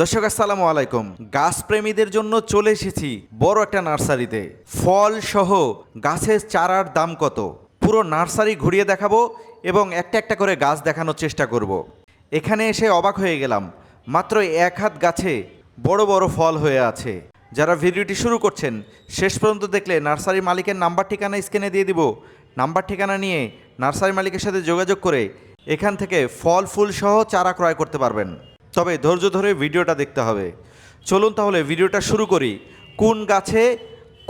দর্শক, আসসালামু আলাইকুম। গাছ প্রেমীদের জন্য চলে এসেছি বড় একটা নার্সারিতে। ফল সহ গাছের চারার দাম কত? পুরো নার্সারি ঘুরিয়ে দেখাবো এবং একটা একটা করে গাছ দেখানোর চেষ্টা করব। এখানে এসে অবাক হয়ে গেলাম। মাত্র এক হাত গাছে বড় বড় ফল হয়ে আছে। যারা ভিডিওটি শুরু করছেন, শেষ পর্যন্ত দেখলে নার্সারি মালিকের নাম্বার, ঠিকানা স্ক্রিনে দিয়ে দিব। নাম্বার, ঠিকানা নিয়ে নার্সারি মালিকের সাথে যোগাযোগ করে এখান থেকে ফল, ফুল সহ চারা ক্রয় করতে পারবেন। তবে ধৈর্য ধরে ভিডিওটা দেখতে হবে। চলুন তাহলে ভিডিওটা শুরু করি। কোন গাছে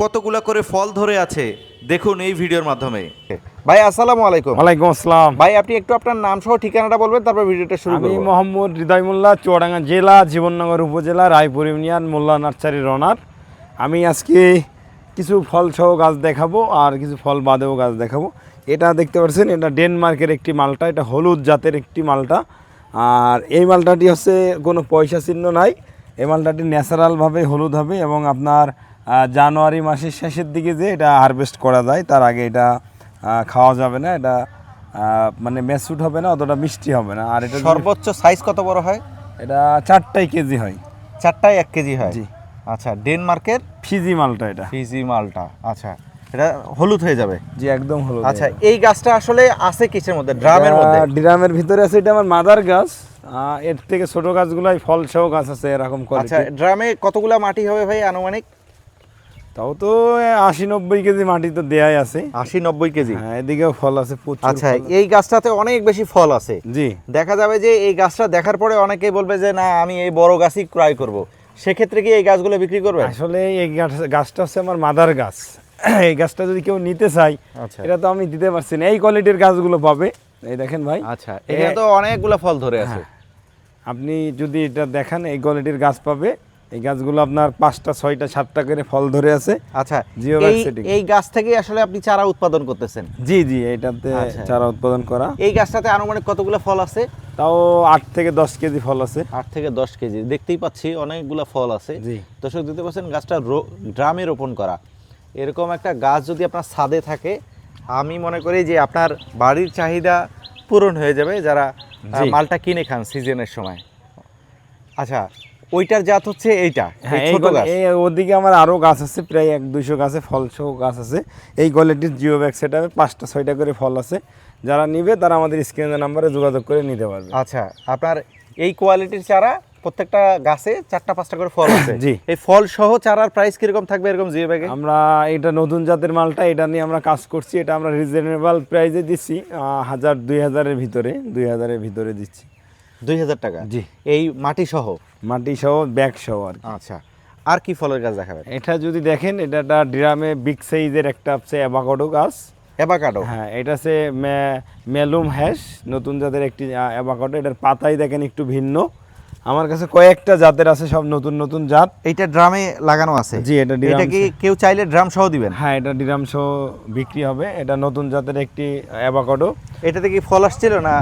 কতগুলা করে ফল ধরে আছে দেখুন এই ভিডিওর মাধ্যমে। ভাই আসসালামু আলাইকুম। ওয়ালাইকুম আসসালাম। ভাই আপনি একটু আপনার নাম সহ ঠিকানাটা বলবেন তারপর ভিডিওটা শুরু আমি মোহাম্মদ হৃদয় মোল্লা চুয়াডাঙ্গা জেলা জীবননগর উপজেলা রায়পুর ইউনিয়ন মোল্লা নার্সারি রনার। আমি আজকে কিছু ফল সহ গাছ দেখাবো আর কিছু ফল বাদেও গাছ দেখাবো। এটা দেখতে পাচ্ছেন এটা ডেনমার্কের একটি মালটা এটা হলুদ জাতের একটি মালটা। আর এই মালটাটি হচ্ছে কোনো পয়সা চিহ্ন নাই। এই মালটাটি ন্যাচারালভাবে হলুদ হবে এবং আপনার জানুয়ারি মাসের শেষের দিকে যে এটা হারভেস্ট করা যায় তার আগে এটা খাওয়া যাবে না এটা মানে ম্যাসুট হবে না অতটা মিষ্টি হবে না। আর এটা সর্বোচ্চ সাইজ কত বড় হয়? এটা চারটাই কেজি হয়। চারটায় এক কেজি হয়? জি। আচ্ছা ডেনমার্কের ফিজি মালটা এটা। ফিজি মালটা আচ্ছা। এটা হলুদ হয়ে যাবে। জি একদম হলো আচ্ছা এই গাছটা আসলে আছে কিসের মধ্যে? ড্রামের মধ্যে? ড্রামের ভিতরে আছে এটা আমার মাদার গাছ। এর থেকে ছোট গাছগুলাই ফল সহ গাছ আছে এরকম আচ্ছা ড্রামে কতগুলা মাটি হবে ভাই আনুমানিক? তাও তো আশি নব্বই কেজি মাটি তো দেয়াই আছে। আশি নব্বই কেজি? হ্যাঁ এদিকেও ফল আছে প্রচুর আচ্ছা এই গাছটাতে অনেক বেশি ফল আছে। জি। দেখা যাবে যে এই গাছটা দেখার পরে অনেকেই বলবে যে না আমি এই বড় গাছই ক্রয় করব। সেক্ষেত্রে কি এই গাছগুলো বিক্রি করবে? আসলে এই গাছ- গাছটা হচ্ছে আমার মাদার গাছ। এই গাছটা যদি কেউ নিতে চাই আচ্ছা। এটা তো আমি দিতে পারছি না। এই কোয়ালিটির গাছগুলো পাবে। এই দেখেন ভাই। আচ্ছা এখানে তো অনেকগুলো ফল ধরে আছে। হ্যাঁ। আপনি যদি এটা দেখেন এই কোয়ালিটির গাছ পাবে। এই গাছগুলো আপনার পাঁচটা ছয়টা সাতটা করে ফল ধরে আছে। আচ্ছা এই গাছ থেকে আসলে আপনি চারা উৎপাদন করতেছেন? জি জি এটাতে আচ্ছা। চারা উৎপাদন করা। এই গাছটাতে আনুমানিক কতগুলো ফল আছে? তাও আট থেকে দশ কেজি ফল আছে। আট থেকে দশ কেজি। দেখতেই পাচ্ছি অনেকগুলো ফল আছে। জি। দর্শক দিতে পারছেন গাছটা ড্রামে রোপণ করা। এরকম একটা গাছ যদি আপনার ছাদে থাকে আমি মনে করি যে আপনার বাড়ির চাহিদা পূরণ হয়ে যাবে যারা মালটা কিনে খান সিজনের সময়। আচ্ছা ওইটার জাত হচ্ছে এইটা হ্যাঁ ছোট গাছ। ওদিকে আমার আরও গাছ আছে প্রায় এক দুইশো গাছে ফল সহ গাছ আছে। এই কোয়ালিটির জিও ব্যাগ সেট পাঁচটা ছয়টা করে ফল আছে। যারা নিবে তারা আমাদের স্ক্রিনের নাম্বারে যোগাযোগ করে নিতে পারবে। আচ্ছা আপনার এই কোয়ালিটির চারা প্রত্যেকটা গাছে চারটা পাঁচটা করে ফল আছে। জি। এই ফল সহ চারার প্রাইস কীরকম থাকবে এরকম জিও ব্যাগে? আমরা এটা নতুন জাতের মালটা এটা নিয়ে আমরা কাজ করছি এটা আমরা রিজনেবল প্রাইসে দিচ্ছি হাজার দুই হাজারের ভিতরে দুই হাজারের ভিতরে দিচ্ছি। দুই হাজার টাকা? জি। এই মাটি সহ? মাটি সহ ব্যাগ সহ আর আচ্ছা। আর কি ফলের গাছ দেখাবেন? এটা যদি দেখেন এটা একটা ড্রামে বিগ সাইজের একটা হচ্ছে অ্যাভাকাডো গাছ। অ্যাভাকাডো হ্যাঁ এটা হচ্ছে মে- মেলুম হ্যাশ নতুন জাতের একটি অ্যাভাকাডো এটার পাতাই দেখেন একটু ভিন্ন। আমার কাছে কয়েকটা জাতের আছে সব নতুন নতুন জাত। এইটা ড্রামে লাগানো আছে? জি, এটা এটা কি কেউ চাইলে ড্রাম সহ দিবেন? হ্যাঁ এটা ড্রাম সহ বিক্রি হবে। এটা নতুন জাতের একটি অ্যাভাকাডো এটাতে কি ফল আসছিল না?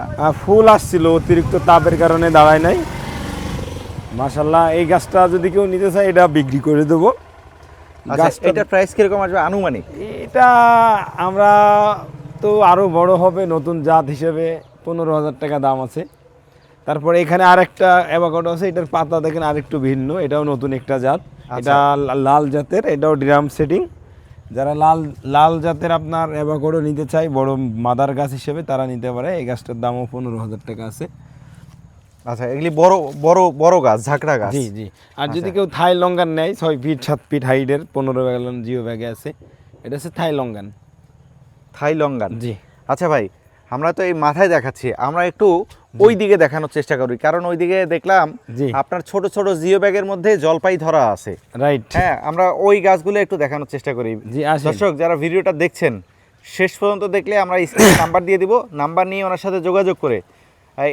ফুল আসছিল অতিরিক্ত তাপের কারণে দাঁড়ায় নাই। মাশাল্লাহ এই গাছটা যদি কেউ নিতে চায় এটা বিক্রি করে দেবো। আচ্ছা এটার প্রাইস কীরকম আসবে? আনুমানিক? এটা আমরা তো আরও বড় হবে নতুন জাত হিসেবে পনেরো হাজার টাকা দাম আছে। তারপরে এখানে আরেকটা অ্যাভাকাডো আছে এটার পাতা দেখেন আরেকটু ভিন্ন এটাও নতুন একটা জাত। এটা লাল জাতের এটাও ড্রাম সেটিং যারা লাল লাল জাতের আপনার অ্যাভাকাডো নিতে চায় বড় মাদার গাছ হিসেবে তারা নিতে পারে। এই গাছটার দামও পনেরো হাজার টাকা আছে। আচ্ছা এগুলি বড় বড় বড় গাছ ঝাঁকড়া গাছ। জি জি। আর যদি কেউ থাই লঙ্গান নেয় ছয় ফিট সাত ফিট হাইটের পনেরো গ্যালন জিও ব্যাগে আছে। এটা হচ্ছে থাই লঙ্গান। থাই লঙ্গান। জি। আচ্ছা ভাই আমরা তো এই মাথায় দেখাচ্ছি আমরা একটু ওই দিকে দেখানোর চেষ্টা করি কারণ ওইদিকে দেখলাম জি। আপনার ছোট ছোট জিও ব্যাগের মধ্যে জলপাই ধরা আছে। রাইট হ্যাঁ আমরা ওই গাছগুলো একটু দেখানোর চেষ্টা করি। দর্শক যারা ভিডিওটা দেখছেন শেষ পর্যন্ত দেখলে আমরা স্ক্রিনে নাম্বার দিয়ে দিব নাম্বার নিয়ে ওনার সাথে যোগাযোগ করে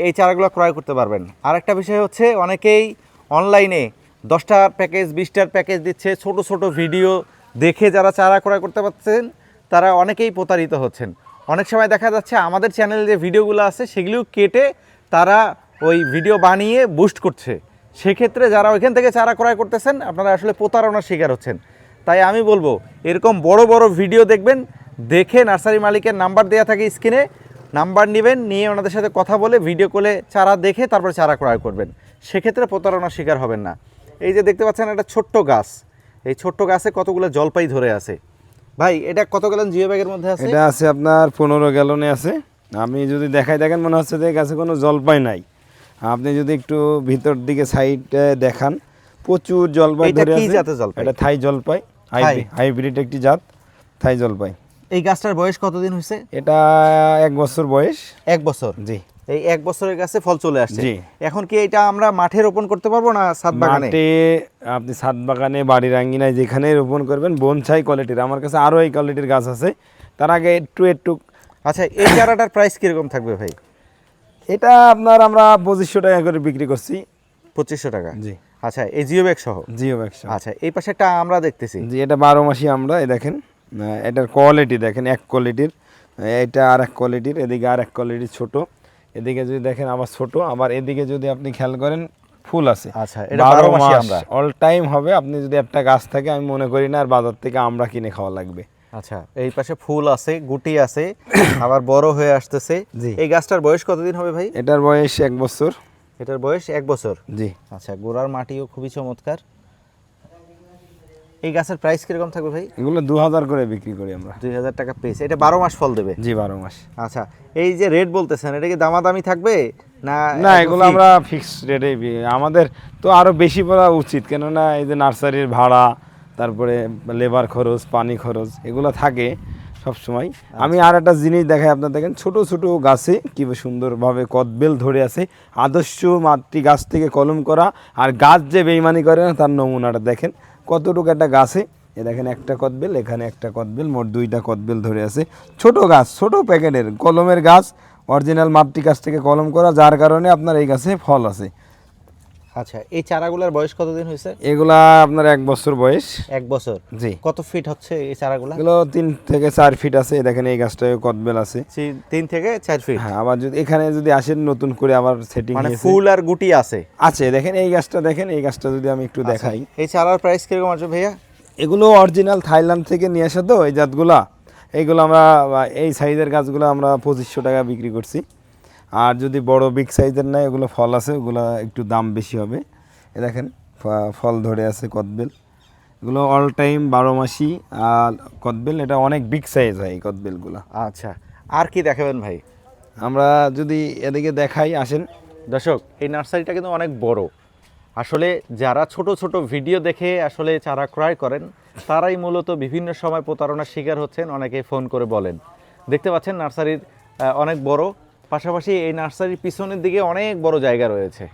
এই চারাগুলো ক্রয় করতে পারবেন। আরেকটা বিষয় হচ্ছে অনেকেই অনলাইনে দশটা প্যাকেজ বিশটার প্যাকেজ দিচ্ছে ছোট ছোট ভিডিও দেখে যারা চারা ক্রয় করতে পারছেন তারা অনেকেই প্রতারিত হচ্ছেন। অনেক সময় দেখা যাচ্ছে আমাদের চ্যানেলে যে ভিডিওগুলো আছে, সেগুলিও কেটে তারা ওই ভিডিও বানিয়ে বুস্ট করছে। সেক্ষেত্রে যারা ওইখান থেকে চারা ক্রয় করতেছেন, আপনারা আসলে প্রতারণার শিকার হচ্ছেন। তাই আমি বলব, এরকম বড় বড় ভিডিও দেখবেন, দেখে নার্সারি মালিকের নাম্বার দেওয়া থাকে স্ক্রিনে নাম্বার নেবেন, নিয়ে ওনাদের সাথে কথা বলে ভিডিও কলে চারা দেখে তারপরে চারা ক্রয় করবেন। সেক্ষেত্রে প্রতারণার শিকার হবেন না। এই যে দেখতে পাচ্ছেন, একটা ছোট্ট গাছ। এই ছোট্ট গাছে কতগুলো জলপাই ধরে আছে। ভাই এটা কত গ্যালন জিও ব্যাগের মধ্যে আছে? এটা আছে আপনার পনেরো গ্যালনে আছে। আমি যদি দেখাই দেখেন মনে হচ্ছে যে গাছে কোনো জলপাই নাই। আপনি যদি একটু ভিতর দিকে সাইডে দেখান প্রচুর জলপাই এটা ধরে কি আছে? এটা থাই জলপাই হাইব্রিড হাইব্রিড একটি জাত থাই জলপাই। এই গাছটার বয়স কতদিন হয়েছে? এটা এক বছর বয়স। এক বছর। জি। এই এক বছরের কাছে ফল চলে আসছে। এখন কি এটা আমরা মাঠে রোপণ করতে পারব না ছাদ বাগানে? মাঠে আপনি ছাদ বাগানে বাড়ির আঙ্গিনায় যেখানে রোপণ করবেন বনসাই কোয়ালিটির। আমার কাছে আরও এই কোয়ালিটির গাছ আছে। তার আগে একটু একটু আচ্ছা এই চারাটার প্রাইস কীরকম থাকবে ভাই? এটা আপনার আমরা পঁচিশশো টাকা করে বিক্রি করছি। পঁচিশশো টাকা? জি। আচ্ছা এই জিও ব্যাগ সহ? জিও ব্যবসা আচ্ছা এই পাশে একটা আমরা দেখতেছি। জি এটা বারো মাসি আমরা এই দেখেন। এটার কোয়ালিটি দেখেন এক কোয়ালিটির এটা আর এক কোয়ালিটির এদিকে আর এক কোয়ালিটির ছোট। এদিকে যদি দেখেন আবার ছোট আবার এদিকে যদি আপনি খেয়াল করেন ফুল আছে। আচ্ছা, এটা বারো মাসি আমরা। অল টাইম হবে আপনি যদি একটা গাছ থাকে আমি মনে করি না আর বাজার থেকে আমরা কিনে খাওয়া লাগবে। আচ্ছা এই পাশে ফুল আছে গুটি আছে আবার বড় হয়ে আসতেছে। জি। এই গাছটার বয়স কতদিন হবে ভাই? এটার বয়স এক বছর। এটার বয়স এক বছর? জি। আচ্ছা গোড়ার মাটিও খুবই চমৎকার। এই গাছের প্রাইস কীরকম থাকবে ভাই? এগুলো দু হাজার করে বিক্রি করি আমরা। দুই হাজার টাকা পেয়েছে এটা বারো মাস ফল দেবে? জি বারো মাস। আচ্ছা এই যে রেট বলতেছেন এটা কি দামাদামি থাকবে? না না এগুলো আমরা ফিক্স রেটে আমাদের তো আরও বেশি পড়া উচিত কেননা এই যে নার্সারির ভাড়া তারপরে লেবার খরচ পানি খরচ এগুলো থাকে সব সময় আমি আর একটা জিনিস দেখাই আপনার দেখেন ছোট ছোট গাছে কি সুন্দরভাবে কদবেল ধরে আছে আদর্শ মাতৃ গাছ থেকে কলম করা আর গাছ যে বেইমানি করে না তার নমুনাটা দেখেন। কতটুকু একটা গাছে? এ দেখেন একটা কদবেল, এখানে একটা কদবেল, মোট দুইটা কদবেল ধরে আছে। ছোট গাছ, ছোট প্যাকেটের, কলমের গাছ, অরিজিনাল মাপটি গাছ থেকে কলম করা, যার কারণে আপনার এই গাছে ফল আছে। আচ্ছা এই চারাগুলোর বয়স কতদিন হয়েছে? এগুলা আপনার এক বছর বয়স। এক বছর। জি। কত ফিট হচ্ছে এই চারাগুলা? এগুলো তিন থেকে চার ফিট আছে দেখেন এই গাছটায় কদবেল আছে। তিন থেকে চার ফিট হ্যাঁ আবার যদি এখানে যদি আসেন নতুন করে আবার সেটিং মানে ফুল আর গুটি আছে? আছে দেখেন এই গাছটা দেখেন এই গাছটা যদি আমি একটু দেখাই। এই চারার প্রাইস কীরকম আছে ভাইয়া? এগুলো অরিজিনাল থাইল্যান্ড থেকে নিয়ে আসা তো এই জাতগুলা। এইগুলো আমরা এই সাইজের গাছগুলো আমরা পঁচিশশো টাকা বিক্রি করছি। আর যদি বড় বিগ সাইজের নেয় ওগুলো ফল আছে ওগুলো একটু দাম বেশি হবে। এ দেখেন ফল ধরে আছে কদবেল। এগুলো অল টাইম বারো মাসি আর কদবেল এটা অনেক বিগ সাইজ হয় এই কদবেলগুলো। আচ্ছা আর কি দেখাবেন ভাই? আমরা যদি এদিকে দেখাই আসেন। দর্শক এই নার্সারিটা কিন্তু অনেক বড়। আসলে যারা ছোট ছোট ভিডিও দেখে আসলে চারা ক্রয় করেন তারাই মূলত বিভিন্ন সময় প্রতারণার শিকার হচ্ছেন অনেকে ফোন করে বলেন। দেখতে পাচ্ছেন নার্সারির অনেক বড়। পাশাপাশি এই নার্সারির পিছনের দিকে অনেক বড় জায়গা রয়েছে।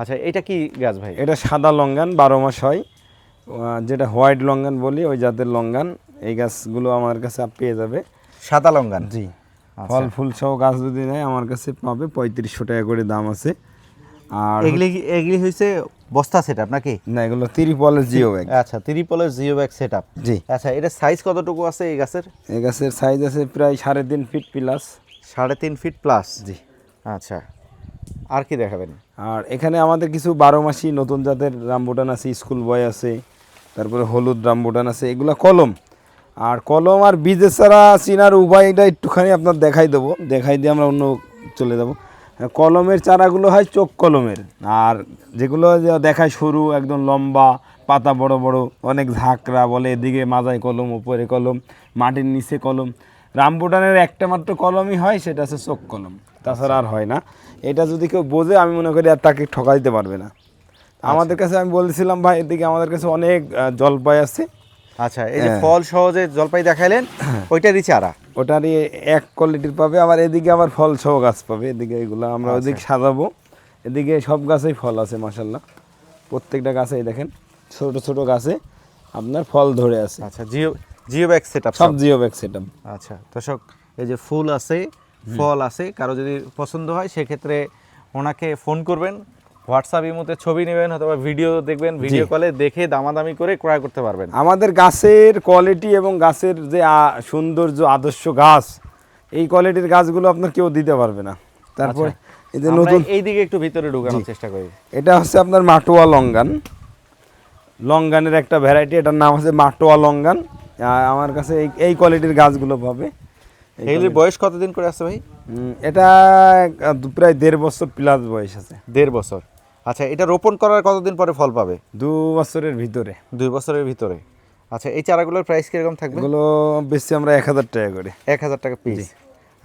আচ্ছা এটা কি গাছ ভাই? এটা সাদা লঙ্গান বারো মাস হয়। যেটা হোয়াইট লঙ্গান বলি ওই জাতের লঙ্গান। এই গাছগুলো আমার কাছে পেয়ে যাবে। সাদা লঙ্গান? জি। আচ্ছা। ফল ফুল সহ গাছ যদি নেয় আমার কাছে পাবে পঁয়ত্রিশশো টাকা করে দাম আছে। আর এগুলি এগুলি হয়েছে বস্তা সেট আপ নাকি? না এগুলো তিরিপলের জিও ব্যাগ আচ্ছা ত্রিপলের জিও ব্যাগ সেট আপ জি। আচ্ছা এটা সাইজ কতটুকু আছে এই গাছের? এই গাছের সাইজ আছে প্রায় সাড়ে তিন ফিট প্লাস সাড়ে তিন ফিট প্লাস জি। আচ্ছা। আর কি দেখাবেন? আর এখানে আমাদের কিছু বারো মাসি নতুন জাতের রামবুটান আছে স্কুল বয় আছে তারপরে হলুদ রামবুটান আছে এগুলো কলম। আর কলম আর বীজের ছাড়া চিনার উপায়টা একটুখানি আপনার দেখাই দেবো। দেখাই দিয়ে আমরা অন্য চলে যাব। কলমের চারাগুলো হয় চোখ কলমের। আর যেগুলো দেখায় সরু একদম লম্বা পাতা বড় বড় অনেক ঝাঁকড়া বলে এদিকে মাজায় কলম উপরে কলম মাটির নিচে কলম। রামবুটানের একটা মাত্র কলমই হয় সেটা হচ্ছে চোখ কলম। তাছাড়া আর হয় না। এটা যদি কেউ বোঝে আমি মনে করি আর তাকে ঠকা দিতে পারবে না। আমাদের কাছে আমি বলছিলাম ভাই এদিকে আমাদের কাছে অনেক জলপাই আছে। আচ্ছা এই যে হ্যাঁ। ফল সহজে জলপাই দেখাইলেন ওইটারই চারা? ওটারই এক কোয়ালিটির পাবে আবার এদিকে আবার ফল সহ গাছ পাবে এদিকে এগুলো আমরা আচ্ছা। ওদিকে সাজাবো। এদিকে সব গাছেই ফল আছে মাসাল্লাহ প্রত্যেকটা গাছেই দেখেন ছোট ছোট গাছে আপনার ফল ধরে আছে। আচ্ছা জিও জিও ব্যাগ সেট সব। জিও ব্যাগ সেট আচ্ছা দর্শক এই যে ফুল আছে ফল আছে কারও যদি পছন্দ হয় সেক্ষেত্রে ওনাকে ফোন করবেন হোয়াটসঅ্যাপ ইমোতে ছবি নেবেন অথবা ভিডিও দেখবেন ভিডিও কলে দেখে দামাদামি করে ক্রয় করতে পারবেন। আমাদের গাছের কোয়ালিটি এবং গাছের যে সৌন্দর্য আদর্শ গাছ এই কোয়ালিটির গাছগুলো আপনার কেউ দিতে পারবে না। তারপরে এই যে নতুন এই দিকে একটু ভিতরে ঢুকানোর চেষ্টা করি। এটা হচ্ছে আপনার মাটোয়া লঙ্গান। লঙ্গানের একটা ভ্যারাইটি এটার নাম হচ্ছে মাটোয়া লঙ্গান। আমার কাছে এই এই কোয়ালিটির গাছগুলো পাবে। এগুলির বয়স কতদিন করে আছে ভাই? এটা প্রায় দেড় বছর প্লাস বয়স আছে। দেড় বছর। আচ্ছা এটা রোপণ করার কতদিন পরে ফল পাবে? দু বছরের ভিতরে। দুই বছরের ভিতরে। আচ্ছা এই চারাগুলোর প্রাইস কীরকম থাকবে? এগুলো বেশি আমরা এক হাজার টাকা করে। এক হাজার টাকা পিস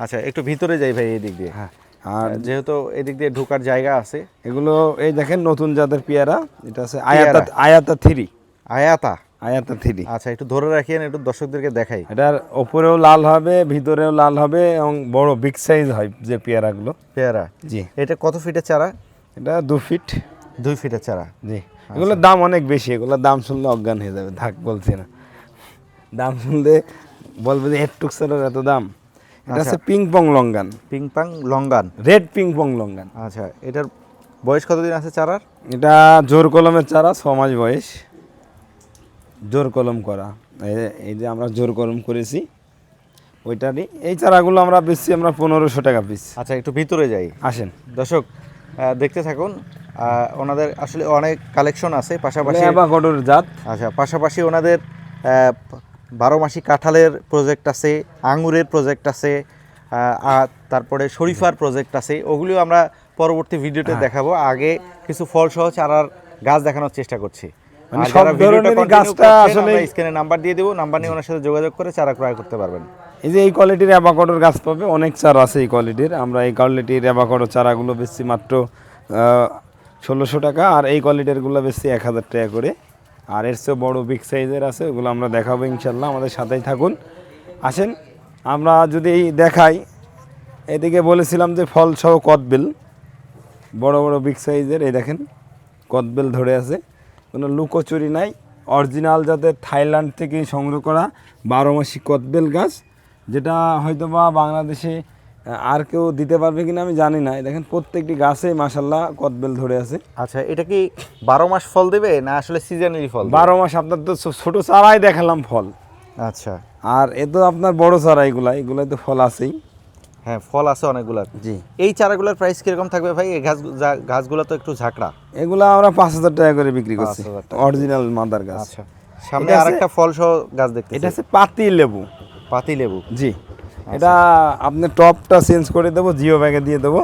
আচ্ছা একটু ভিতরে যাই ভাই এই দিক দিয়ে। হ্যাঁ আর আর যেহেতু এদিক দিয়ে ঢোকার জায়গা আছে। এগুলো এই দেখেন নতুন জাতের পেয়ারা। এটা আছে আয়াতা আয়াতা থ্রি। আয়াতা। আয়াতা থ্রি আচ্ছা একটু ধরে রাখিয়েন একটু দর্শকদেরকে দেখাই। এটার ওপরেও লাল হবে ভিতরেও লাল হবে এবং বড় বিগ সাইজ হয় যে পেয়ারাগুলো। পেয়ারা? জি। এটা কত ফিটের চারা? এটা দু ফিট। দুই ফিটের চারা? জি। এগুলোর দাম অনেক বেশি এগুলোর দাম শুনলে অজ্ঞান হয়ে যাবে থাক বলছি না। দাম শুনলে বলবে যে এটুক স্যারের এত দাম? এটা আছে ping pong longan ping pong longan red ping pong longan আচ্ছা এটার বয়স কতদিন আছে চারার? এটা জোর কলমের চারা ছ মাস বয়স। জোর কলম করা। এই- যে আমরা জোর কলম করেছি ওইটারই। এই চারাগুলো আমরা বেশি আমরা পনেরোশো টাকা পিস। আচ্ছা একটু ভিতরে যাই। আসেন। দর্শক দেখতে থাকুন ওনাদের আসলে অনেক কালেকশন আছে পাশাপাশি অ্যাবাকডোর জাত। আচ্ছা পাশাপাশি ওনাদের বারো মাসি কাঁঠালের প্রজেক্ট আছে আঙুরের প্রজেক্ট আছে আর তারপরে শরীফার প্রজেক্ট আছে ওগুলিও আমরা পরবর্তী ভিডিওতে হ্যাঁ। দেখাবো। আগে কিছু ফল সহ চারার গাছ দেখানোর চেষ্টা করছি। মানে সব continue গাছটা আসলে- স্ক্রিনে নাম্বার দিয়ে দেবো নাম্বার নিয়ে ওনার সাথে যোগাযোগ করে চারা ক্রয় করতে পারবেন। এই যে এই কোয়ালিটির অ্যাবাকডোর গাছ পাবে অনেক চারা আছে এই কোয়ালিটির আমরা এই কোয়ালিটির অ্যাবাকডো চারাগুলো বেশি মাত্র ষোলোশো টাকা আর এই কোয়ালিটিরগুলো বেশি এক হাজার টাকা করে। আর এর চেয়ে বড়ো বিগ সাইজের আছে ওগুলো আমরা দেখাবো ইনশাল্লাহ আমাদের সাথেই থাকুন। আসেন আমরা যদি এই দেখাই এদিকে বলেছিলাম যে ফল সহ কদবেল বড় বড় বিগ সাইজের এই দেখেন কদবেল ধরে আছে। কোনো লুকোচুরি নাই। অরিজিনাল যাতে থাইল্যান্ড থেকে সংগ্রহ করা বারো মাসি কদবেল গাছ যেটা হয়তো বা বাংলাদেশে আর কেউ দিতে পারবে কিনা আমি জানি না। দেখেন প্রত্যেকটি গাছে মাসাল্লাহ কদবেল ধরে আছে। আচ্ছা এটা কি বারো মাস ফল দেবে না আসলে সিজনারি ফল বারো মাস আপনার তো ছোট চারাই দেখালাম ফল। আচ্ছা। আর এ তো আপনার বড় চারা এগুলা এগুলাই তো ফল আছেই। হ্যাঁ ফল আছে অনেকগুলার। জি। এই চারাগুলোর প্রাইস কীরকম থাকবে ভাই? এই গাছ গাছগুলো তো একটু ঝাঁকড়া। এগুলা আমরা পাঁচ হাজার টাকা করে বিক্রি করছি। অরিজিনাল মাদার গাছ আচ্ছা। সামনে এটা আছে- আরেকটা ফল সহ গাছ দেখতে এটা হচ্ছে পাতি লেবু। পাতি লেবু। জি। এটা আপনি টপটা চেঞ্জ করে দেবো জিও ব্যাগে দিয়ে দেবো।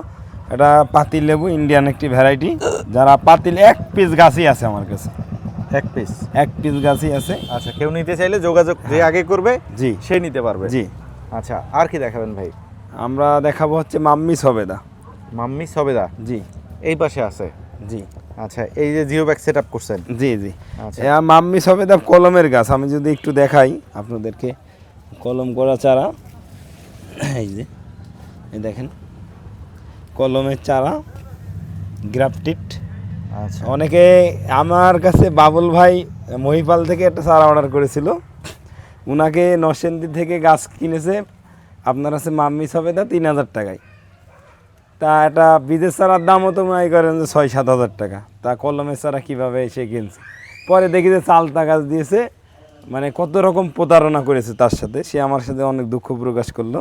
এটা পাতিল লেবু ইন্ডিয়ান একটি ভ্যারাইটি যারা পাতিল এক পিস গাছই আছে আমার কাছে। এক পিস এক পিস গাছই আছে। আচ্ছা কেউ নিতে চাইলে যোগাযোগ যে আগে করবে জি। সে নিতে পারবে। জি। আচ্ছা আর কি দেখাবেন ভাই? আমরা দেখাবো হচ্ছে মাম্মি সবেদা। মাম্মি সবেদা? জি। এই পাশে আছে? জি। আচ্ছা এই যে জিও ব্যাগ সেট আপ করছেন? জি জি। আচ্ছা। মাম্মি সবেদা কলমের গাছ আমি যদি একটু দেখাই আপনাদেরকে কলম করা চারা। এই যে এই দেখেন কলমের চারা গ্রাফটিড আচ্ছা। অনেকে আমার কাছে বাবুল ভাই মহিপাল থেকে একটা চারা অর্ডার করেছিল। উনাকে নরসেন্দি থেকে গাছ কিনেছে আপনার আছে মাম্মি সবেদা তিন হাজার টাকায়। তা এটা বিদেশ চারার দামও তো মনে করেন যে ছয় সাত হাজার টাকা। তা কলমের চারা কীভাবে এসে কিনছে? পরে দেখি যে চালতা গাছ দিয়েছে মানে কত রকম প্রতারণা করেছে তার সাথে। সে আমার সাথে অনেক দুঃখ প্রকাশ করল।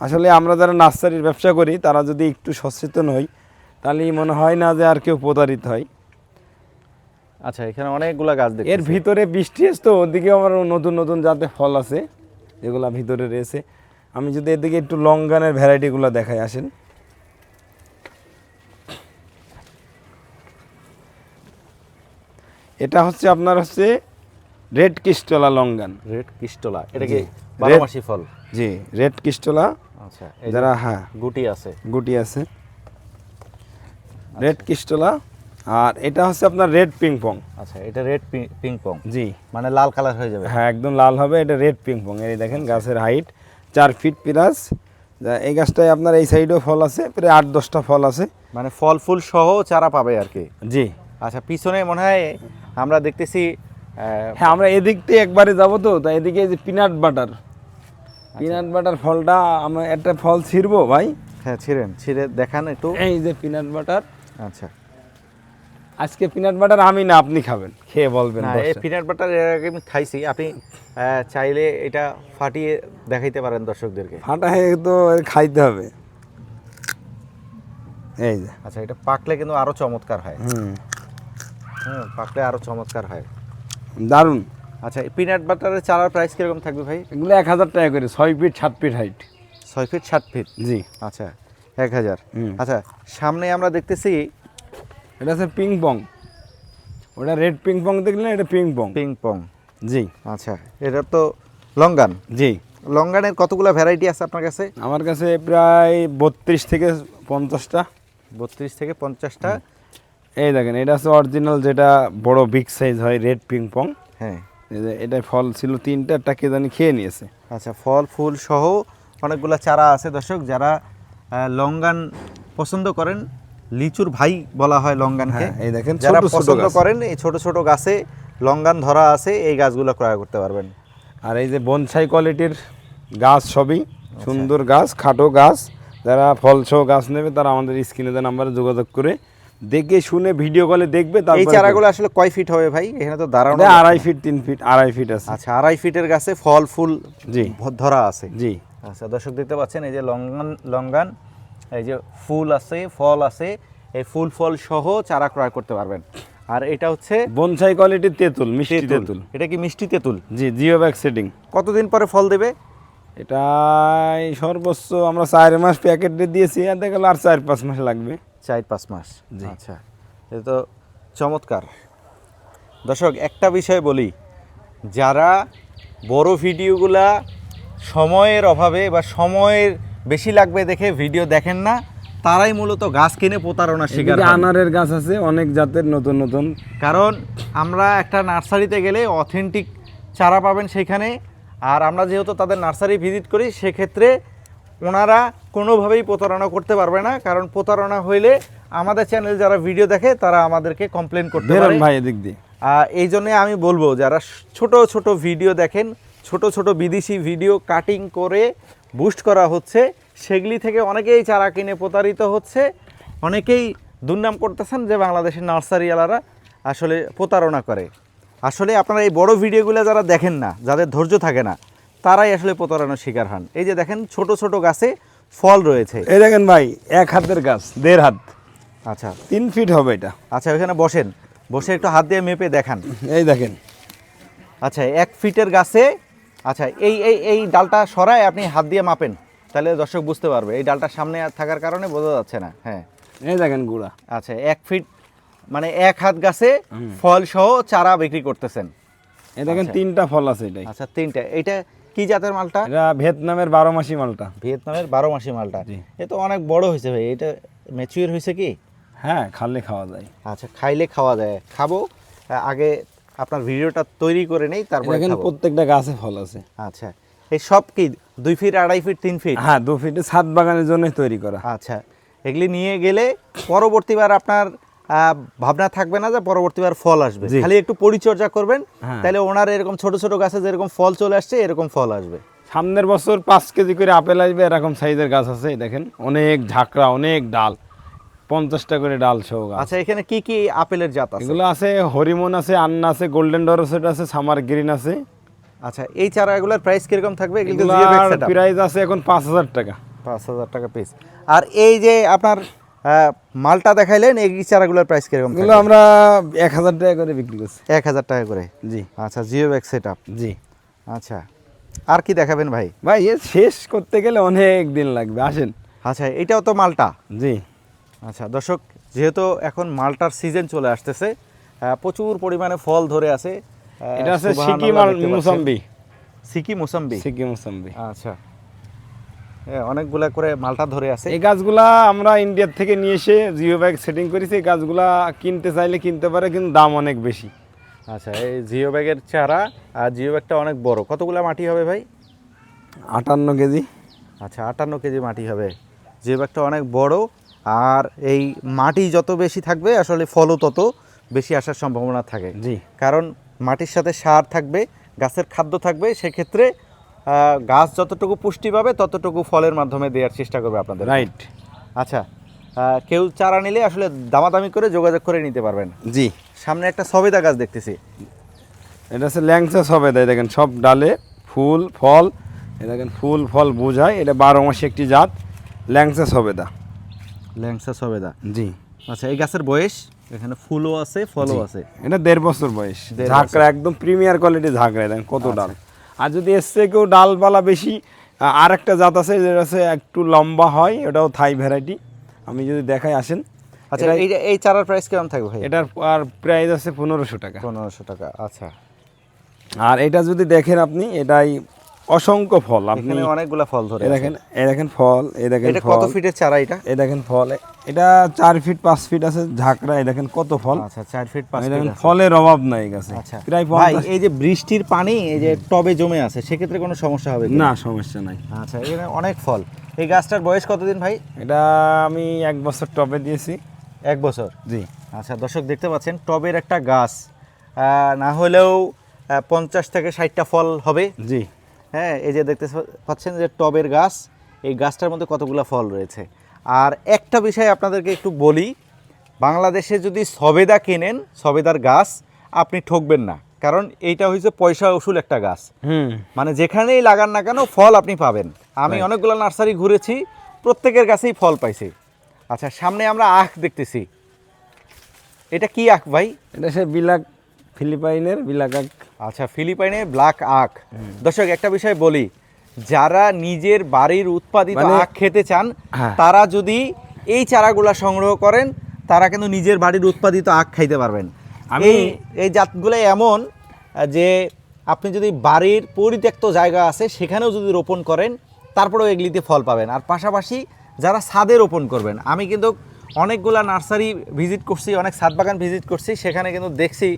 আসলে আমরা যারা নার্সারির ব্যবসা করি তারা যদি একটু সচেতন হই তাহলে মনে হয় না যে আর কেউ প্রতারিত হয়। আচ্ছা এখানে অনেকগুলা গাছ এর ভিতরে বৃষ্টি এসে তো ওদিকে আমার নতুন নতুন যাতে ফল আছে যেগুলা ভিতরে রয়েছে। আমি যদি এদিকে একটু লঙ্গানের ভ্যারাইটিগুলো দেখাই আসেন। এটা হচ্ছে আপনার হচ্ছে রেড কিস্টলা লঙ্গান রেড কিস্টোলা এটা কি জি। বারো মাসি ফল? জি রেড কিস্টলা আচ্ছা যারা হ্যাঁ। গুটি আছে। গুটি আছে। রেড কিস্টলা আর এটা হচ্ছে আপনার রেড পিং পং আচ্ছা এটা রেড পিং পং জি। মানে লাল কালার হয়ে যাবে। হ্যাঁ একদম লাল হবে এটা রেড পিং পং এই দেখেন গাছের হাইট চার ফিট প্লাস এই গাছটায় আপনার এই সাইডেও ফল আছে প্রায় আট দশটা ফল আছে। মানে ফল ফুল সহ চারা পাবে আর কি? জি। আচ্ছা পিছনে মনে হয় আমরা দেখতেছি হ্যাঁ আমরা এদিক থেকে একবারে যাব তো তাই এদিকে যে পিনাট বাটার পিনাট বাটার ফলটা আমরা একটা ফল ছিঁড়বো ভাই। হ্যাঁ ছিঁড়েন ছিঁড়ে দেখান একটু। এই যে পিনাট বাটার আচ্ছা। আজকে পিনাট বাটার আমি না আপনি খাবেন। খেয়ে বলবেন এই পিনাট বাটার এর আগে আমি খাইছি। আপনি চাইলে এটা ফাটিয়ে দেখাইতে পারেন দর্শকদেরকে। ফাটা হয়ে তো খাইতে হবে। এই যে। আচ্ছা এটা পাকলে কিন্তু আরও চমৎকার হয়। হুম। পাকলে আরও চমৎকার হয়। দারুণ। আচ্ছা এই পিনাট বাটারের চারার প্রাইস কীরকম থাকবে ভাই? এগুলো এক হাজার টাকা করে ছয় ফিট সাত ফিট হাইট ছয় ফিট সাত ফিট জি। আচ্ছা এক হাজার। আচ্ছা সামনে আমরা দেখতেছি এটা আছে পিং পং ওটা রেড পিং পং দেখলেন এটা পিং পং পিং পং জি। আচ্ছা এটা তো লঙ্গান জি। লঙ্গানের কতগুলো ভ্যারাইটি আছে আপনার কাছে? আমার কাছে প্রায় বত্রিশ থেকে পঞ্চাশটা। বত্রিশ থেকে পঞ্চাশটা। এই দেখেন এটা আছে অরিজিনাল যেটা বড় বিগ সাইজ হয় রেড পিং পং হ্যাঁ। এটা ফল ছিল তিনটা একটা কে জানি খেয়ে নিয়েছে। আচ্ছা ফল ফুল সহ অনেকগুলো চারা আছে দর্শক যারা লঙ্গান পছন্দ করেন লিচুর ভাই বলা হয় লঙ্গানকে। হ্যাঁ, এই দেখেন যারা পছন্দ। করেন এই ছোট ছোট গাছে লঙ্গান ধরা আছে এই গাছগুলো ক্রয় করতে পারবেন। আর এই যে বনসাই কোয়ালিটির গাছ সবই সুন্দর গাছ খাটো গাছ। যারা ফল সহ গাছ নেবে তারা আমাদের স্ক্রিনে দেওয়া নাম্বারে যোগাযোগ করে দেখে শুনে ভিডিও কলে দেখবে এই চারাগুলো আসলে কয় ফিট হবে ভাই? এখানে তো দাঁড়ানো আড়াই ফিট তিন ফিট আড়াই ফিট আছে। আচ্ছা আড়াই ফিটের গাছে ফল ফুল জি। ধরা আছে। জি। আচ্ছা দর্শক দেখতে পাচ্ছেন এই যে লঙ্গান লঙ্গান এই যে ফুল আছে ফল আছে এই ফুল ফল সহ চারা ক্রয় করতে পারবেন। আর এটা হচ্ছে বনসাই কোয়ালিটির তেঁতুল মিষ্টি তেঁতুল। এটা কি মিষ্টি তেঁতুল? জি জিও ব্যাগ সেটিং কতদিন পরে ফল দেবে? এটা সর্বোচ্চ আমরা চার মাস প্যাকেট দিয়েছি আর দেখা আর চার পাঁচ মাস লাগবে। চার পাঁচ মাস? জি। আচ্ছা এটা তো চমৎকার। দর্শক একটা বিষয় বলি যারা বড় ভিডিওগুলা সময়ের অভাবে বা সময়ের বেশি লাগবে দেখে ভিডিও দেখেন না। তারাই মূলত গাছ কিনে প্রতারণার শিকার আনারের গাছ আছে অনেক জাতের নতুন নতুন। কারণ আমরা একটা নার্সারিতে গেলে অথেন্টিক চারা পাবেন সেখানে। আর আমরা যেহেতু তাদের নার্সারি ভিজিট করি সেক্ষেত্রে ওনারা কোনোভাবেই প্রতারণা করতে পারবে না। কারণ প্রতারণা হইলে আমাদের চ্যানেল যারা ভিডিও দেখে তারা আমাদেরকে কমপ্লেন করতে পারে। ভাই এদিক দিয়ে। এই জন্যে আমি বলব যারা ছোট ছোট ভিডিও দেখেন ছোট ছোট বিদেশি ভিডিও কাটিং করে বুস্ট করা হচ্ছে। সেগুলি থেকে অনেকেই চারা কিনে প্রতারিত হচ্ছে। অনেকেই দুর্নাম করতেছেন যে বাংলাদেশের নার্সারিওয়ালারা আসলে প্রতারণা করে। আসলে আপনারা এই বড় ভিডিওগুলো যারা দেখেন না যাদের ধৈর্য থাকে না তারাই আসলে প্রতারণার শিকার হন। এই যে দেখেন ছোট ছোট গাছে ফল রয়েছে। এই দেখেন ভাই এক হাতের গাছ দেড় হাত। আচ্ছা। তিন ফিট হবে এটা। আচ্ছা ওইখানে বসেন। বসে একটু হাত দিয়ে মেপে দেখান। এই দেখেন। আচ্ছা এক ফিটের গাছে আচ্ছা এই এই এই ডালটা সরায় আপনি হাত দিয়ে মাপেন তাহলে দর্শক বুঝতে পারবে। এই ডালটা সামনে থাকার কারণে বোঝা যাচ্ছে না হ্যাঁ। এই দেখেন গুড়া। আচ্ছা এক ফিট মানে এক হাত গাছে ফল সহ চারা বিক্রি করতেছেন। এই দেখেন আচ্ছা। তিনটা ফল আছে এটাই। আচ্ছা তিনটা। এইটা কি জাতের মালটা? এটা ভিয়েতনামের বারো মাসি মালটা। ভিয়েতনামের বারো মাসি মালটা। এ তো অনেক বড় হয়েছে ভাই এটা ম্যাচিউর হয়েছে কি? হ্যাঁ খালে খাওয়া যায়। আচ্ছা খাইলে খাওয়া যায়। খাব আগে আপনার ভিডিওটা তৈরি করে নেই তারপরে এখানে প্রত্যেকটা গাছে ফল আছে। আচ্ছা এই সব কি দুই ফিট আড়াই ফিট তিন ফিট? হ্যাঁ দু ফিটে ছাদ বাগানের জন্য তৈরি করা। আচ্ছা এগুলি নিয়ে গেলে পরবর্তীবার আপনার ভাবনা থাকবে না যে পরবর্তীবার ফল আসবে। খালি একটু পরিচর্যা করবেন হ্যাঁ। তাহলে ওনার এরকম ছোট ছোট গাছে যেরকম ফল চলে আসছে এরকম ফল আসবে। সামনের বছর পাঁচ কেজি করে আপেল আসবে এরকম সাইজের গাছ আছে দেখেন অনেক ঝাঁকড়া অনেক ডাল। পঞ্চাশটা করে ডাল সহ আচ্ছা এখানে কি কি আপেলের জাত আছে? এগুলো আছে হরিমন আছে আন্না আছে গোল্ডেন ডরসেট আছে সামার গ্রিন আছে। আচ্ছা এই চারাগুলোর প্রাইস কীরকম থাকবে? প্রাইস আছে এখন পাঁচ হাজার টাকা। পাঁচ হাজার টাকা পিস আর এই যে আপনার মালটা দেখাইলেন এই চারাগুলোর প্রাইস কীরকম এগুলো আমরা এক হাজার টাকা করে বিক্রি করছি। এক হাজার টাকা করে? জি। আচ্ছা জিও ব্যাগ সেট আপ জি। আচ্ছা আর কি দেখাবেন ভাই? ভাই এ শেষ করতে গেলে অনেক দিন লাগবে আসেন। আচ্ছা এটাও তো মালটা? জি। আচ্ছা দর্শক যেহেতু এখন মালটার সিজন চলে আসতেছে প্রচুর পরিমাণে ফল ধরে আছে এটা আছে দেখতে পাচ্ছেন। মুসাম্বি। সিকি মোসাম্বি? মুসাম্বি। আচ্ছা। অনেকগুলা করে মালটা ধরে আছে। এই গাছগুলা আমরা ইন্ডিয়ার থেকে নিয়ে এসে জিও ব্যাগ সেটিং করেছি। এই গাছগুলা কিনতে চাইলে কিনতে পারে কিন্তু দাম অনেক বেশি। আচ্ছা এই জিও ব্যাগের চারা আর জিও ব্যাগটা অনেক বড়। কতগুলা মাটি হবে ভাই? আটান্ন কেজি। আচ্ছা আটান্ন কেজি মাটি হবে। জিও ব্যাগটা অনেক বড়। আর এই মাটি যত বেশি থাকবে আসলে ফলও তত বেশি আসার সম্ভাবনা থাকে। জি। কারণ মাটির সাথে সার থাকবে গাছের খাদ্য থাকবে সেক্ষেত্রে গাছ যতটুকু পুষ্টি পাবে ততটুকু ফলের মাধ্যমে দেওয়ার চেষ্টা করবে আপনাদের। রাইট। আচ্ছা কেউ চারা নিলে আসলে দামাদামি করে যোগাযোগ করে নিতে পারবেন। জি। সামনে একটা সবেদা গাছ দেখতেছি। এটা হচ্ছে ল্যাংচা সবেদা দেখেন সব ডালে ফুল ফল দেখেন ফুল ফল বোঝায়। এটা বারো মাসে একটি জাত ল্যাংচা সবেদা। ল্যাংসা সবেদা। জি। আচ্ছা এই গাছের বয়স? এখানে ফুলও আছে ফলও আছে। এটা দেড় বছর বয়স। ঝাঁকড়া একদম প্রিমিয়ার কোয়ালিটি ঝাঁকড়া দেখেন কত আচ্ছা। ডাল। আর যদি এসছে কেউ ডালপালা বেশি আর একটা জাত আছে যেটা হচ্ছে একটু লম্বা হয় ওটাও থাই ভ্যারাইটি আমি যদি দেখাই আসেন। আচ্ছা এই এই চারার প্রাইস কেমন থাকবে ভাই? এটার আর প্রাইস আছে পনেরোশো টাকা। পনেরোশো টাকা আচ্ছা। আর এটা যদি দেখেন আপনি এটাই অসংখ্য ফল। আপনি অনেকগুলা ফল ধরে দেখেন এ দেখেন ফল এ দেখেন এটা কত ফিটের চারা এটা? এ দেখেন ফল এটা চার ফিট পাঁচ ফিট আছে ঝাঁকড়া এ দেখেন কত ফল। আচ্ছা চার ফিট পাঁচ ফিট দেখেন ফলের অভাব নাই গাছে আচ্ছা। প্রায় ভাই এই যে বৃষ্টির পানি এই যে টবে জমে আছে সেক্ষেত্রে কোনো সমস্যা হবে না সমস্যা নাই। আচ্ছা এখানে অনেক ফল। এই গাছটার বয়স কতদিন ভাই? এটা আমি এক বছর টবে দিয়েছি। এক বছর? জি। আচ্ছা দর্শক দেখতে পাচ্ছেন টবের একটা গাছ। না হলেও পঞ্চাশ থেকে ষাটটা ফল হবে। জি। হ্যাঁ এই যে দেখতে পাচ্ছেন যে টবের গাছ এই গাছটার মধ্যে কতগুলো ফল রয়েছে। আর একটা বিষয় আপনাদেরকে একটু বলি বাংলাদেশে যদি সবেদা কেনেন সবেদার গাছ আপনি ঠকবেন না। কারণ এইটা হয়েছে পয়সা উসুল একটা গাছ। হুম। মানে যেখানেই লাগান না কেন ফল আপনি পাবেন। আমি. অনেকগুলো নার্সারি ঘুরেছি প্রত্যেকের কাছেই ফল পাইছি। আচ্ছা সামনে আমরা আখ দেখতেছি। এটা কি আখ ভাই? এটা সে বিলাক ফিলিপাইনের বিলাক আখ। আচ্ছা ফিলিপাইনে ব্ল্যাক আখ। দর্শক একটা বিষয় বলি যারা নিজের বাড়ির উৎপাদিত মানে- আখ খেতে চান হ্যাঁ। তারা যদি এই চারাগুলা সংগ্রহ করেন তারা কিন্তু নিজের বাড়ির উৎপাদিত আখ খাইতে পারবেন। আমি- এই এই জাতগুলো এমন যে আপনি যদি বাড়ির পরিত্যক্ত জায়গা আছে সেখানেও যদি রোপণ করেন তারপরেও এগুলিতে ফল পাবেন। আর পাশাপাশি যারা ছাদে রোপণ করবেন আমি কিন্তু অনেকগুলা নার্সারি ভিজিট করছি অনেক ছাদ বাগান ভিজিট করছি সেখানে কিন্তু দেখছি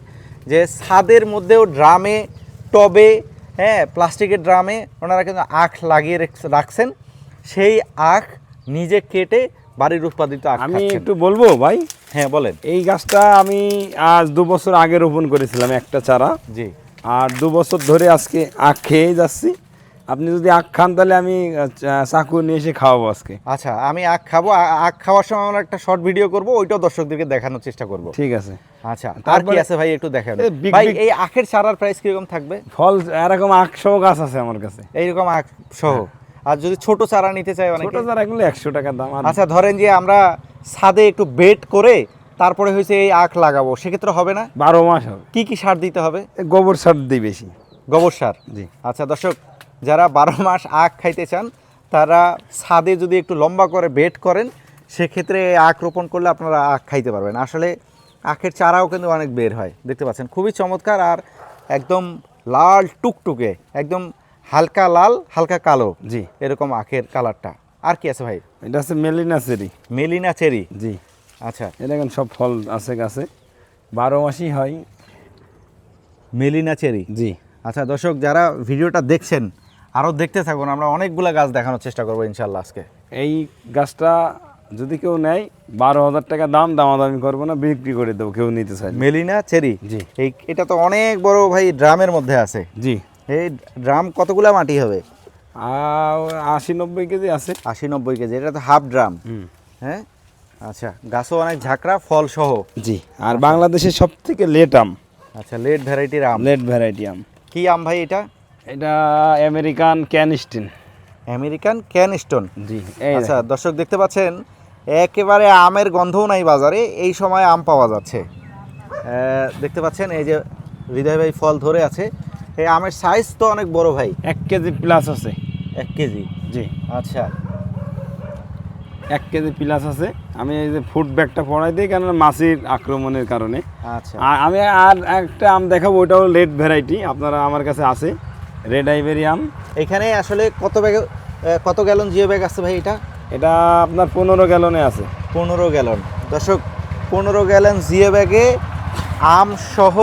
যে ছাদের মধ্যেও ড্রামে টবে হ্যাঁ প্লাস্টিকের ড্রামে ওনারা কিন্তু আখ লাগিয়ে রেখ- রাখছেন। সেই আখ নিজে কেটে বাড়ির উৎপাদিত আখ আমি একটু বলব ভাই? হ্যাঁ বলেন। এই গাছটা আমি আজ দু বছর আগে রোপণ করেছিলাম একটা চারা। জি। আর দু বছর ধরে আজকে আখ খেয়ে যাচ্ছি। আপনি যদি আখ খান তাহলে আমি চাকু নিয়ে এসে খাওয়াবো আজকে। আচ্ছা আমি আখ খাব। আখ খাওয়ার সময় আমরা একটা শর্ট ভিডিও করব ওইটাও দর্শকদেরকে দেখানোর চেষ্টা করব। ঠিক আছে। আচ্ছা আর কি আছে ভাই একটু দেখেন ভাই এই আখের চারার প্রাইস কীরকম থাকবে? ফল এরকম আখ সহ গাছ আছে আমার কাছে। এইরকম আখ সহ আর যদি ছোট চারা নিতে চাই অনেকে? ছোট চারা এগুলো একশো টাকা দাম আচ্ছা ধরেন যে আমরা ছাদে একটু বেড করে তারপরে হয়েছে এই আখ লাগাবো সেক্ষেত্রে হবে না? বারো মাস হবে। কি কি সার দিতে হবে? গোবর সার দিই বেশি। গোবর সার? জি। আচ্ছা দর্শক যারা বারো মাস আখ খাইতে চান তারা ছাদে যদি একটু লম্বা করে বেড করেন সেক্ষেত্রে আখ রোপণ করলে আপনারা আখ খাইতে পারবেন। আসলে আখের চারাও কিন্তু অনেক বের হয় দেখতে পাচ্ছেন। খুবই চমৎকার আর একদম লাল টুকটুকে একদম হালকা লাল হালকা কালো জি। এরকম আখের কালারটা। আর কি আছে ভাই? এটা হচ্ছে মেলিনা চেরি। Melina cherry? জি। আচ্ছা। এ দেখেন সব ফল আছে গাছে। বারো মাসই হয়। Melina cherry? জি। আচ্ছা দর্শক যারা ভিডিওটা দেখছেন আরও দেখতে থাকুন আমরা অনেকগুলো গাছ দেখানোর চেষ্টা করব ইনশাল্লাহ আজকে। এই গাছটা যদি কেউ নেয় বারো হাজার টাকা দাম দামাদামি করব না বিক্রি করে দেবো কেউ নিতে চাই মেলিনা চেরি? জি। এই এটা তো অনেক বড় ভাই ড্রামের মধ্যে আছে। জি। এই ড্রাম কতগুলা মাটি হবে? আশি নব্বই কেজি আছে। আশি নব্বই কেজি এটা তো হাফ ড্রাম। হ্যাঁ? আচ্ছা গাছও অনেক ঝাঁকড়া ফল সহ জি আর বাংলাদেশের সব থেকে লেট আম। আচ্ছা লেট ভ্যারাইটির আম। লেট ভ্যারাইটি আম। কি আম ভাই এটা? এটা আমেরিকান ক্যানিস্টিন আমেরিকান ক্যানস্টোন জি এই আচ্ছা দর্শক দেখতে পাচ্ছেন একেবারে আমের গন্ধও নাই বাজারে এই সময় আম পাওয়া যাচ্ছে। দেখতে পাচ্ছেন এই যে হৃদয় ভাই ফল ধরে আছে। এই আমের সাইজ তো অনেক বড় ভাই। এক কেজি প্লাস আছে। এক কেজি? জি। আচ্ছা। এক কেজি প্লাস আছে। আমি এই যে ফুড ব্যাগটা পড়াই দিই কেন মাছির আক্রমণের কারণে। আচ্ছা। আমি আর একটা আম দেখাবো ওটাও লেট ভ্যারাইটি আপনারা আমার কাছে আছে। রেড আইবেরি আম এখানে আসলে কত ব্যাগ কত গ্যালন জিও ব্যাগ আছে ভাই এটা? এটা আপনার পনেরো গ্যালনে আছে। পনেরো গ্যালন। দর্শক পনেরো গ্যালন জিও ব্যাগে আম সহ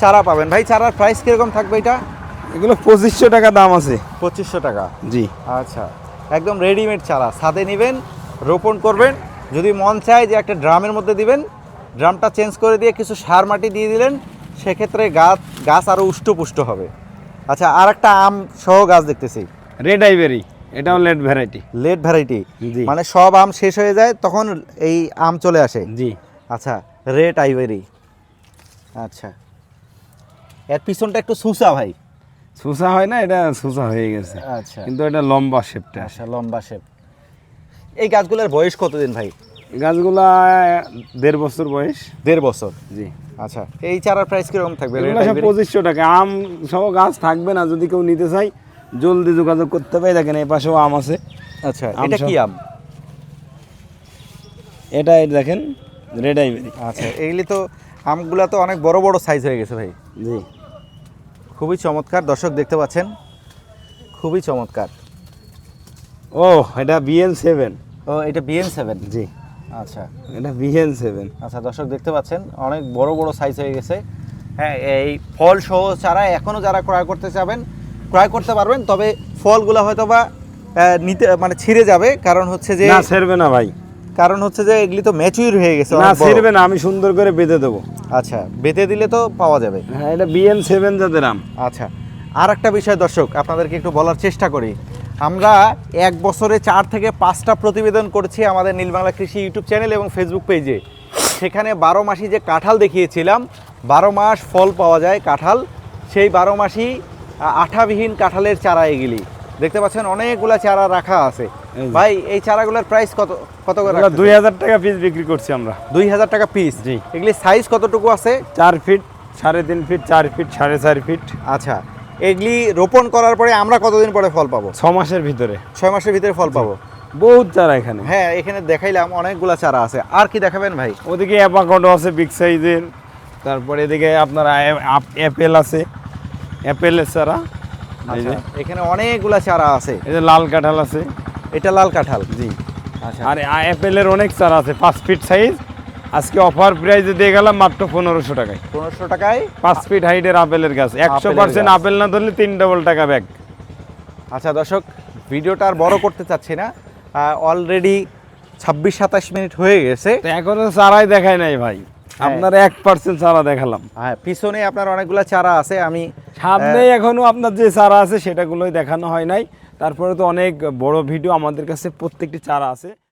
চারা পাবেন। ভাই চারার প্রাইস কীরকম থাকবে এটা? এগুলো পঁচিশশো টাকা দাম আছে। পঁচিশশো টাকা? জি। আচ্ছা একদম রেডিমেড চারা। ছাদে নেবেন রোপণ করবেন। যদি মন চায় যে একটা ড্রামের মধ্যে দিবেন ড্রামটা চেঞ্জ করে দিয়ে কিছু সার মাটি দিয়ে দিলেন সেক্ষেত্রে গাছ গাছ আরও উষ্টপুষ্ট হবে। আচ্ছা আর একটা আম সহ গাছ দেখতেছি। রেড আইবেরি এটাও লেট ভ্যারাইটি লেট ভ্যারাইটি জি। মানে সব আম শেষ হয়ে যায় তখন এই আম চলে আসে? জি। আচ্ছা রেড আইভেরি আচ্ছা। এর পিছনটা একটু সুসা ভাই। সুসা হয় না এটা সুসা হয়ে গেছে। আচ্ছা। কিন্তু এটা লম্বা শেপটা আচ্ছা লম্বা শেপ এই গাছগুলোর বয়স কতদিন ভাই? গাছগুলা দেড় বছর বয়স। দেড় বছর? জি। আচ্ছা এই চারার প্রাইস কীরকম থাকবে? এগুলো সব? পঁচিশশো টাকা। আম সহ গাছ থাকবে না যদি কেউ নিতে চাই জলদি যোগাযোগ করতে হবে। দেখেন এই পাশেও আম আছে। আচ্ছা এটা কি আম? এটা এই দেখেন রেড আইভেরি আচ্ছা এইগুলি তো আমগুলা তো অনেক বড় বড় সাইজ হয়ে গেছে ভাই। জি। খুবই চমৎকার। দর্শক দেখতে পাচ্ছেন খুবই চমৎকার। ও এটা বিএন সেভেন ও এটা বিএন সেভেন জি। আচ্ছা। এটা বিএন সেভেন আচ্ছা দর্শক দেখতে পাচ্ছেন অনেক বড় বড় সাইজ হয়ে গেছে। হ্যাঁ এই ফল সহ চারা এখনও যারা ক্রয় করতে চাবেন ক্রয় করতে পারবেন তবে ফলগুলো হয়তো বা নিতে মানে ছিঁড়ে যাবে। কারণ হচ্ছে যে না ছেড়বে না ভাই। কারণ হচ্ছে যে এগুলি তো ম্যাচুর হয়ে গেছে না অনেক না আমি সুন্দর করে বেঁধে দেবো। আচ্ছা বেঁধে দিলে তো পাওয়া যাবে। হ্যাঁ এটা বিএন সেভেন যাদের আম। আচ্ছা আর একটা বিষয় দর্শক আপনাদেরকে একটু বলার চেষ্টা করি। আমরা এক বছরে চার থেকে পাঁচটা প্রতিবেদন করছি আমাদের নীলবাংলা কৃষি ইউটিউব চ্যানেল এবং ফেসবুক পেজে। সেখানে বারো মাসি যে কাঁঠাল দেখিয়েছিলাম বারো মাস ফল পাওয়া যায় কাঁঠাল। সেই বারো মাসি আঠাবিহীন কাঁঠালের চারা এগুলি। দেখতে পাচ্ছেন অনেকগুলা চারা রাখা আছে। ভাই এই চারাগুলোর প্রাইস কত কত করে দুই হাজার টাকা পিস বিক্রি করছি আমরা। দুই হাজার টাকা পিস জি। এগুলি সাইজ কতটুকু আছে? চার ফিট সাড়ে তিন ফিট চার ফিট সাড়ে চার ফিট আচ্ছা। এগুলি রোপণ করার পরে আমরা কতদিন পরে ফল পাবো? ছ মাসের ভিতরে। ছয় মাসের ভিতরে ফল পাবো। বহুত চারা এখানে। হ্যাঁ এখানে দেখাইলাম অনেকগুলা চারা আছে। আর কি দেখাবেন ভাই? ওদিকে অ্যাপাকটো আছে বিগ সাইজের তারপরে এদিকে আপনার অ্যাপেল আছে। অ্যাপেলের চারা। আচ্ছা, এখানে অনেকগুলা চারা আছে। এই যে লাল কাঁঠাল আছে। এটা লাল কাঁঠাল। জি। আচ্ছা। আর অ্যাপেলের অনেক চারা আছে পাঁচ ফিট সাইজ আজকে অফার প্রাইসে দিয়ে গেলাম মাত্র পনেরোশো টাকায়। পনেরোশো টাকায়? পাঁচ ফিট হাইটের আপেলের গাছ। একশো পার্সেন্ট আপেল না ধরলে তিন ডবল টাকা ব্যাগ আচ্ছা দর্শক ভিডিওটা আর বড় করতে চাচ্ছি না। অলরেডি ছাব্বিশ সাতাশ মিনিট হয়ে গেছে। এখনও চারাই দেখায় নাই ভাই। আপনার এক পার্সেন্ট চারা দেখালাম। হ্যাঁ পিছনে আপনার অনেকগুলা চারা আছে আমি সামনেই এখনও আপনার যে চারা আছে সেটাগুলোই দেখানো হয় নাই। তারপরে তো অনেক বড় ভিডিও আমাদের কাছে প্রত্যেকটি চারা আছে।